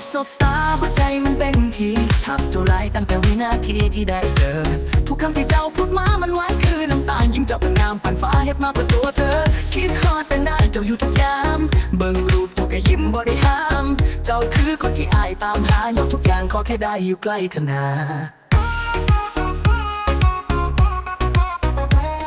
บสบตาหัวใจมันเป็นทีหักเจ้าหลายตั้งแต่วินาทีที่ได้เจอ ทุกคำที่เจ้าพูดมามันหวานคือน้ำตาลยิ่งจ้าเป็นงามผ่านฟ้าเฮ็ดมาเพื่อตัวเธอ คิดฮอดแต่นานเจ้าอยู่ทุกยาม เบิ่งรูปเจ้าก็ยิ้มบ่ได้ห้ามเจ้าคือคนที่อายตามหาอยกทุกอย่างขอแค่ได้อยู่ใกล้เธอนา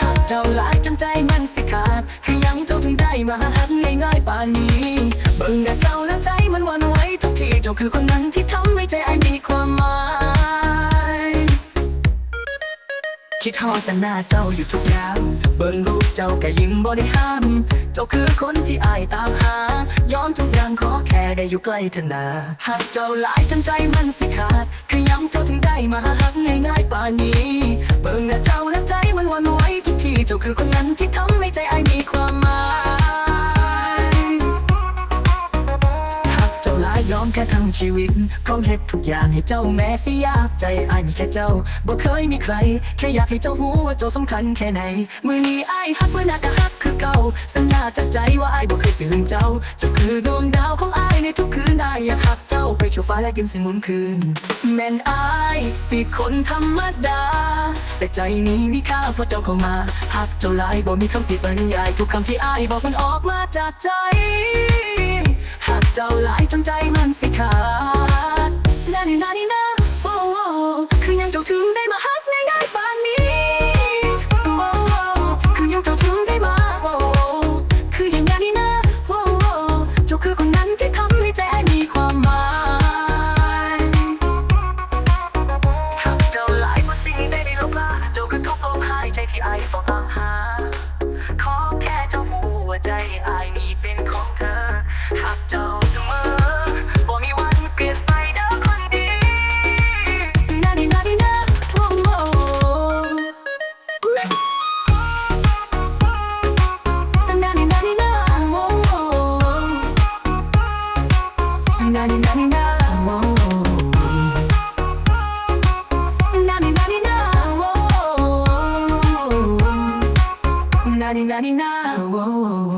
หากเจ้าหลายจนใจมันสิขาดคือยังเจ้าถึงได้มาหักง่ายๆป่านนี้ เบิ่งแต่เจ้า จ้าคือคนนั้นที่ทำให้ใจไอ้มีความหมาย คิดฮอดแต่หน้าเจ้าอยู่ทุกยามเบิ่งรูปเจ้าก็ยิ้มบ่ได้ห้าม เจ้าคือคนที่อายตามหายอมทุกอย่างขอแค่ได้อยู่ใกล้เธอนาหากเจ้าหลายจนใจมันสิขาด คือย้ำเจ้าถึงได้มาหักง่ายๆป่านนี้ เบิ่งแต่เจ้าแล้วใจมันวันไหวทุกที เจ้าคือคนนั้นที่ทำ ยยอมแค่ทั้งชีวิต พร้อมเฮ็ดทุกอย่างให้เจ้าแม้สิยากใจอายมีแค่เจ้าบ่เคยมีใคร แค่อยากให้เจ้ารู้ว่าเจ้าสำคัญแค่ไหน มือนี้อายหักเมื่อนาก็หักคือเก่า สัญญาจากใจว่าอายบ่เคยสิลืมเจ้าเจ้าคือดวงดาวของอายในทุกคืนอายอยากหักเจ้าไปเที่ยวฟ้าและกินสิ่งมุนคืน แม่นอายสิคนธรรมดา แต่ใจนี้มีค่าเพราะเจ้าเข้ามาหักเจ้าหลายบ่มีคำสิบรรยายทุกคำที่อายบอกมันออกมาจากใจ หากเจ้าหลายจนใจมันสิขาดนา นาดีนาโอ้น